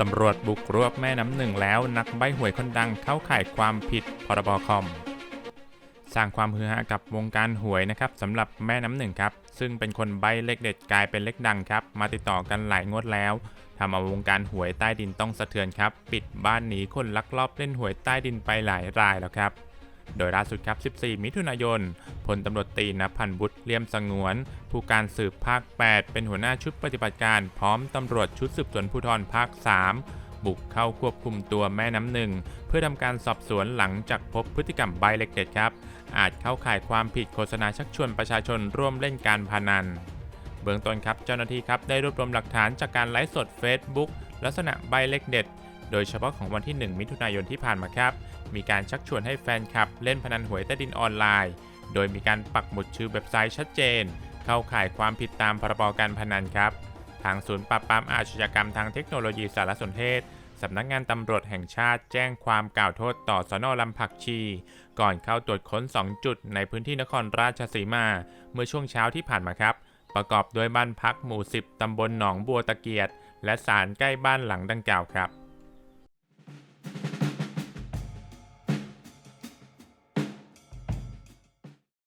ตำรวจบุกรวบแม่น้ำหนึ่งแล้วนักใบหวยคนดังเข้าข่ายความผิดพรบคอม สร้างความฮือฮากับวงการหวยนะครับสำหรับแม่น้ำหนึ่งครับ ซึ่งเป็นคนใบเลขเด็ดกลายเป็นเลขดังครับ มาติดต่อกันหลายงวดแล้วทำเอาวงการหวยใต้ดินต้องสะเทือนครับ ปิดบ้านหนีคนลักลอบเล่นหวยใต้ดินไปหลายรายแล้วครับ โดยล่าสุดครับ 14 มิถุนายน พลตำรวจตีนพันธ์บุตรเลี่ยมสงวน ผู้การสืบภาค 8 เป็นหัวหน้าชุดปฏิบัติการ พร้อมตำรวจชุดสืบสวนภูธรภาค 3 บุกเข้าควบคุมตัวแม่น้ำหนึ่ง เพื่อทำการสอบสวนหลังจากพบพฤติกรรมใบเล็กเด็ดครับ อาจเข้าข่ายความผิดโฆษณาชักชวนประชาชนร่วมเล่นการพนัน เบื้องต้นครับเจ้าหน้าที่ครับได้รวบรวมหลักฐานจากการไลฟ์สด Facebook ลักษณะใบเลขเด็ด โดยเฉพาะของวันที่ 1 มิถุนายนที่ผ่านมาครับ มีการชักชวนให้แฟนคลับเล่นพนันหวยใต้ดินออนไลน์ โดยมีการปักหมุดชื่อเว็บไซต์ชัดเจน เข้าข่ายความผิดตามพรบการพนันครับ ทางศูนย์ปราบปรามอาชญากรรมทางเทคโนโลยีสารสนเทศสำนักงานตำรวจแห่งชาติแจ้งความกล่าวโทษต่อสนลำผักชี ก่อนเข้าตรวจค้น 2 จุดในพื้นที่นครราชสีมา เมื่อช่วงเช้าที่ผ่านมาครับ ประกอบด้วยบ้านพักหมู่ 10 ตำบลหนองบัวตะเกียด และศาลใกล้บ้านหลังดังกล่าวครับ